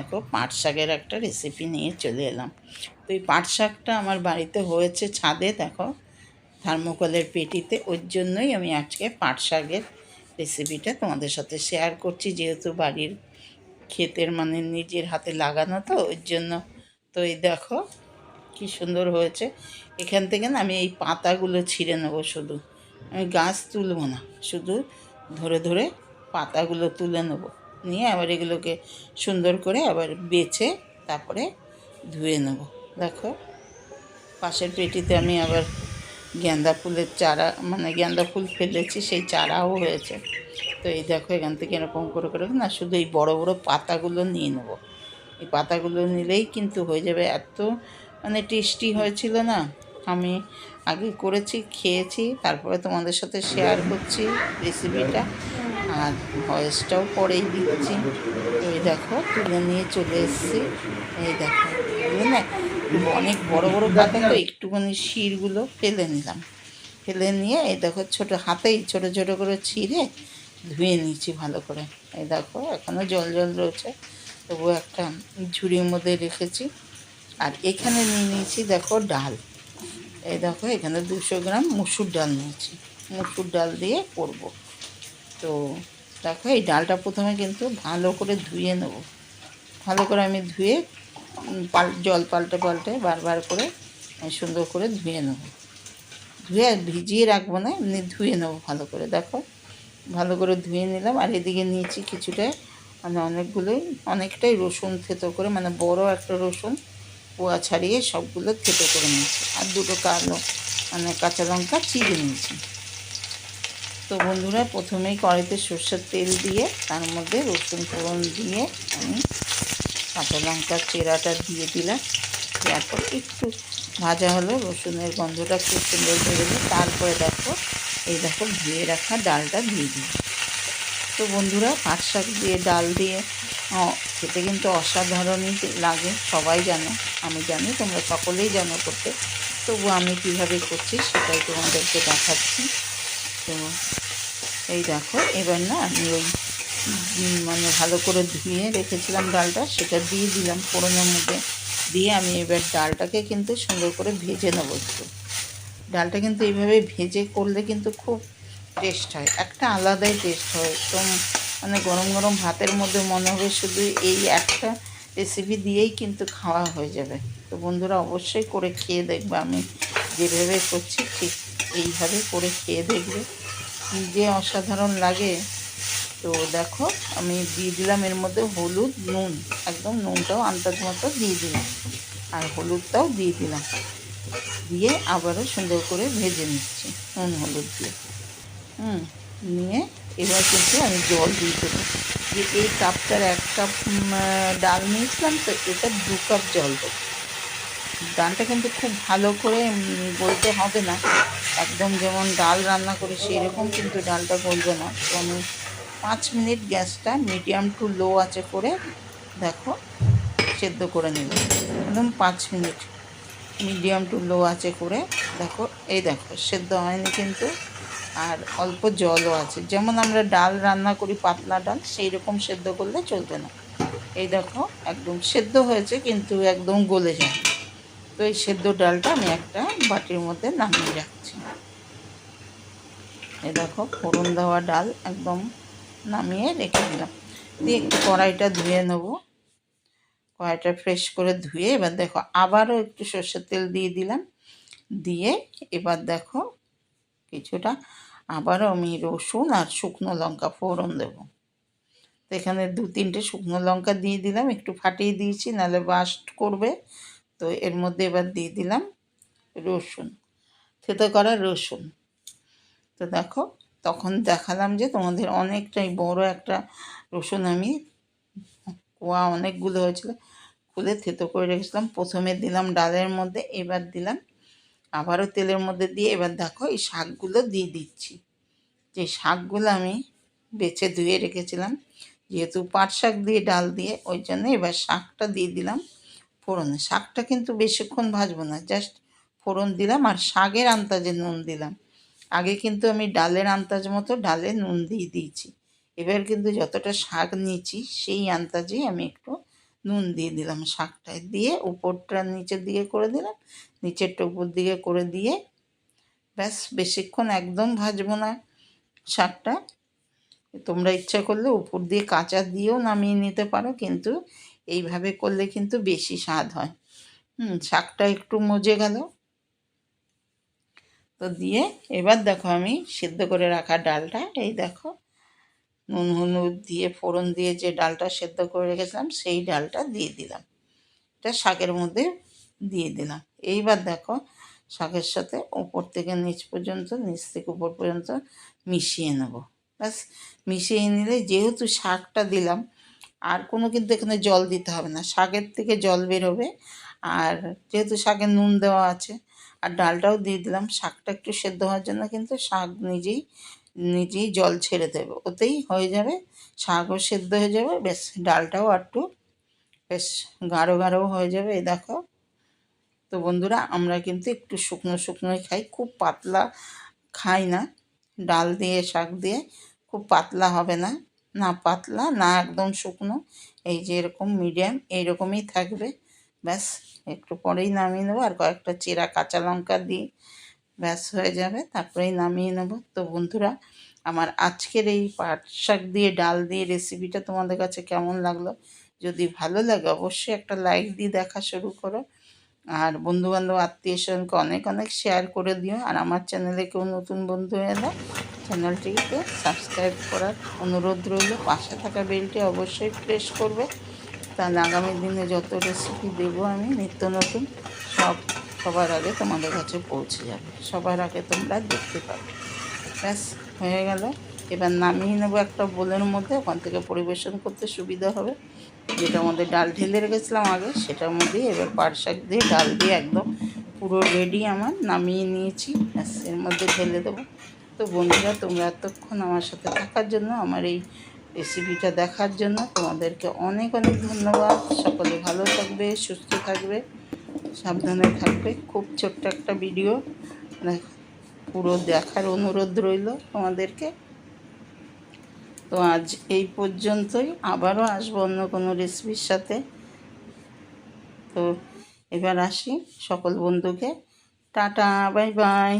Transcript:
দেখো, পাট শাকের একটা রেসিপি নিয়ে চলে এলাম। তো এই পাট শাকটা আমার বাড়িতে হয়েছে ছাদে, দেখো থার্মোকলের পেটিতে। ওই জন্যই আমি আজকে পাট শাকের রেসিপিটা তোমাদের সাথে শেয়ার করছি। যেহেতু বাড়ির ক্ষেতের মানে নিজের হাতে লাগানো, তো ওই জন্য তো এই দেখো, কি সুন্দর হয়েছে। এখান থেকে না আমি এই পাতাগুলো ছিঁড়ে নেব শুধু। আমি গাছ তুলবো না, শুধু ধরে ধরে পাতাগুলো তুলে নেব। নিয়ে আবার এগুলোকে সুন্দর করে আবার বেছে তারপরে ধুয়ে নেব। দেখো, পাশের পেটিতে আমি আবার গেঁদা ফুলের চারা মানে গেঁদা ফুল ফেলেছি, সেই চারাও হয়েছে। তো এই দেখো এখান থেকে এরকম করে করে, না, শুধু এই বড় বড় পাতাগুলো নিয়ে নেব। এই পাতাগুলো নিলেই কিন্তু হয়ে যাবে এত মানে টেস্টি হয়েছিল না? আমি আগে করেছি, খেয়েছি, তারপরে তোমাদের সাথে শেয়ার করছি রেসিপিটা আর ভয়েসটাও পরেই দিচ্ছি। এই দেখো, তুলে নিয়ে চলে এসেছি। এই দেখো না। অনেক বড় বড় পাতা তো, একটুখানি শিরগুলো ফেলে নিলাম। ফেলে নিয়ে এই দেখো, ছোটো হাতেই ছোট ছোট করে ছিঁড়ে ধুয়ে নিয়েছি ভালো করে। এই দেখো এখনও জল জল রয়েছে। তবুও একটা ঝুড়ির মধ্যে রেখেছি। আর এখানে নিয়ে নিয়েছি দেখো ডাল। এই দেখো, এখানে দুশো গ্রাম মুসুর ডাল নিয়েছি। মুসুর ডাল দিয়ে করব। তো দেখো, এই ডালটা প্রথমে কিন্তু ভালো করে ধুয়ে নেব। ভালো করে আমি ধুয়ে পাল, জল পাল্টে পাল্টে বারবার করে সুন্দর করে ধুয়ে নেব। ধুয়ে ভিজিয়ে রাখব না, এমনি ধুয়ে নেব ভালো করে। দেখো, ভালো করে ধুয়ে নিলাম। আর এদিকে নিয়েছি কিছুটা মানে অনেকগুলোই, অনেকটাই রসুন থেতো করে মানে বড় একটা রসুন, পোয়া ছাড়িয়ে সবগুলো থেতো করে নিয়েছি। আর দুটো কালো মানে কাঁচা লঙ্কা চিড়ে নিয়েছি। তো বন্ধুরা প্রথমেই কড়াইতে সর্ষের তেল দিয়ে, তার মধ্যে রসুন ফোড়ন দিয়ে আমি কাঁচা লঙ্কার চেরাটা দিয়ে দিলাম। দেওয়ার পর একটু ভাজা হলো, রসুনের গন্ধটা খুব সুন্দর বেরোলো। তারপরে দেখো, এই দেখো ধুয়ে রাখা ডালটা দিয়ে দিই তো বন্ধুরা, পাট শাক দিয়ে ডাল দিয়ে খেতে কিন্তু অসাধারণই লাগে, সবাই জানো, আমি জানি, তোমরা সকলেই জানো করতে। তবু আমি কীভাবে করছি সেটাই তোমাদেরকে দেখাচ্ছি। তো এই দেখো, এবার না আমি ওই মানে ভালো করে ধুয়ে রেখেছিলাম ডালটা, সেটা দিয়ে দিলাম ফোড়নের মধ্যে। দিয়ে আমি এবার ডালটাকে কিন্তু সুন্দর করে ভেজে নেব একটু। ডালটা কিন্তু এইভাবে ভেজে করলে কিন্তু খুব টেস্ট হয়, একটা আলাদাই টেস্ট হয়। একদম মানে গরম গরম ভাতের মধ্যে মনে হবে শুধু এই একটা রেসিপি দিয়েই কিন্তু খাওয়া হয়ে যাবে। তো বন্ধুরা অবশ্যই করে খেয়ে দেখবে, আমি যেভাবে করছি ঠিক এইভাবে করে খেয়ে দেখবে। কী যে অসাধারণ লাগে। তো দেখো, আমি দিয়ে দিলাম এর মধ্যে হলুদ, নুন। একদম নুনটাও আন্দাজ মতো দিয়ে দিলাম। আর হলুদটাও দিয়ে দিলাম। দিয়ে আবারও সুন্দর করে ভেজে নিচ্ছি, নুন, হলুদ দিয়ে। হুম, নিয়ে এবার কিন্তু আমি জল দিয়ে দেবো। যে এই কাপটার এক কাপ ডাল নিয়েছিলাম তো এটা দু কাপ জল দেবো। ডালটা কিন্তু খুব ভালো করে বলতে হবে না। একদম যেমন ডাল রান্না করি সেই রকম কিন্তু ডালটা গলবে না। তো আমি পাঁচ মিনিট গ্যাসটা মিডিয়াম টু লো আছে করে, দেখো, সেদ্ধ করে নিলাম। একদম পাঁচ মিনিট মিডিয়াম টু লো আছে করে, দেখো, এই দেখো, সেদ্ধ হয়নি কিন্তু, আর অল্প জলও আছে। যেমন আমরা ডাল রান্না করি, পাতলা ডাল সেই রকম সেদ্ধ করলে চলবে না। এই দেখো, একদম সেদ্ধ হয়েছে, কিন্তু একদম গলে যায় তো এই সেদ্ধ ডালটা আমি একটা বাটির মধ্যে নামিয়ে রাখছি। এ দেখো, ফোড়ন দেওয়া ডাল একদম নামিয়ে রেখে দিলাম। দিয়ে একটু কড়াইটা ধুয়ে নেব। কড়াইটা ফ্রেশ করে ধুয়ে এবার দেখো, আবারও একটু সর্ষের তেল দিয়ে দিলাম। দিয়ে এবার দেখো, কিছুটা আবারও আমি রসুন আর শুকনো লঙ্কা ফোড়ন দেবো। তো এখানে দু তিনটে শুকনো লঙ্কা দিয়ে দিলাম, একটু ফাটিয়ে দিয়েছি, নাহলে বাস্ট করবে। তো এর মধ্যে এবার দিয়ে দিলাম রসুন, থেতো করা রসুন। তো দেখো, তখন দেখালাম যে তোমাদের অনেকটাই বড় একটা রসুন আমি কোয়া অনেকগুলো হয়েছিল, খুলে থেতো করে রেখেছিলাম। প্রথমে দিলাম ডালের মধ্যে, এবার দিলাম আবারও তেলের মধ্যে দিয়ে। এবার দেখো, এই শাকগুলো দিয়ে দিচ্ছি। যে শাকগুলো আমি বেছে ধুয়ে রেখেছিলাম, যেহেতু পাট শাক দিয়ে, ডাল দিয়ে, ওই জন্য এবার শাকটা দিয়ে দিলাম। ফোড়নে। শাকটা কিন্তু বেশিক্ষণ ভাজবো না জাস্ট ফোড়ন দিলাম আর শাকের আন্দাজে নুন দিলাম। আগে কিন্তু আমি ডালের আন্দাজ মতো ডালে নুন দিয়ে দিয়েছি। এবার কিন্তু যতটা শাক নিয়েছি সেই আন্দাজেই আমি একটু নুন দিয়ে দিলাম শাকটায়। দিয়ে উপরটা নিচের দিকে করে দিলাম, নিচেরটা উপর দিকে করে দিয়ে ব্যাস বেশিক্ষণ একদম ভাজবো না শাকটা। তোমরা ইচ্ছা করলে উপর দিয়ে কাঁচা দিয়েও নামিয়ে নিতে পারো, কিন্তু এইভাবে করলে কিন্তু বেশি স্বাদ হয়। হুম, শাকটা একটু মজে গেল। তো দিয়ে এবার দেখো আমি সিদ্ধ করে রাখা ডালটা, এই দেখো। নুন, হলুদ দিয়ে, ফোড়ন দিয়ে যে ডালটা সেদ্ধ করে রেখেছিলাম, সেই ডালটা দিয়ে দিলাম। এটা শাকের মধ্যে দিয়ে দিলাম। এইবার দেখো শাকের সাথে ওপর থেকে নিচ পর্যন্ত, নিচ থেকে উপর পর্যন্ত মিশিয়ে নেব। ব্যাস, মিশিয়ে নিলে যেহেতু শাকটা দিলাম আর কোনো কিন্তু এখানে জল দিতে হবে না। শাকের থেকে জল বেরোবে। আর যেহেতু শাকে নুন দেওয়া আছে, আর ডালটাও দিয়ে দিলাম, শাকটা একটু সেদ্ধ হওয়ার জন্য কিন্তু শাক নিজেই নিজেই জল ছেড়ে দেবে। ওতেই হয়ে যাবে, শাকও সেদ্ধ হয়ে যাবে, বেশ ডালটাও একটু বেশ গাঢ় গাঢ় হয়ে যাবে, এই দেখো। তো বন্ধুরা, আমরা কিন্তু একটু শুকনো শুকনোই খাই, খুব পাতলা খাই না। ডাল দিয়ে, শাক দিয়ে খুব পাতলা হবে না। না পাতলা, না একদম শুকনো। এই যে এরকম মিডিয়াম এইরকমই থাকবে। ব্যাস, একটু পরেই নামিয়ে নেব। আর কয়েকটা চেরা কাঁচা লঙ্কা দিয়ে ব্যাস, হয়ে যাবে। তারপরেই নামিয়ে নেব। তো বন্ধুরা, আমার আজকের এই পাট শাক দিয়ে, ডাল দিয়ে রেসিপিটা তোমাদের কাছে কেমন লাগল? যদি ভালো লাগে, অবশ্যই একটা লাইক দিয়ে দেখা শুরু করো। আর বন্ধুবান্ধব আত্মীয় স্বজনকে অনেক অনেক শেয়ার করে দিও। আর আমার চ্যানেলে কেউ নতুন বন্ধু এলে চ্যানেলটিকে সাবস্ক্রাইব করার অনুরোধ রইল। পাশে থাকা বেলটি অবশ্যই প্রেস করবে। তাহলে আগামী দিনে যত রেসিপি দেবো আমি, নিত্য নতুন, সব সবার আগে তোমাদের কাছে পৌঁছে যাবে। সবার আগে তোমরা দেখতে পাবে। ব্যাস, হয়ে গেল। এবার নামিয়ে নেব একটা বোলের মধ্যে। ওখান থেকে পরিবেশন করতে সুবিধা হবে। যেটার মধ্যে ডাল ঢেলে রেখেছিলাম আগে, সেটার মধ্যেই এবার পাট শাক দিয়ে, ডাল দিয়ে একদম পুরো রেডি আমার। নামিয়ে নিয়েছি। ব্যাস, এর মধ্যে ঢেলে দেবো। তো বন্ধুরা, তোমরা এতক্ষণ আমার সাথে থাকার জন্য, আমার এই রেসিপিটা দেখার জন্য তোমাদেরকে অনেক অনেক ধন্যবাদ। সকলে ভালো থাকবে, সুস্থ থাকবে, সাবধানে থাকবে। খুব ছোট্ট একটা ভিডিও পুরো দেখার অনুরোধ রইল তোমাদেরকে। তো আজ এই পর্যন্তই। আবারও আসব অন্য কোনো রেসিপির সাথে। তো এবার আসি সকল বন্ধুকে। Tata, bye bye.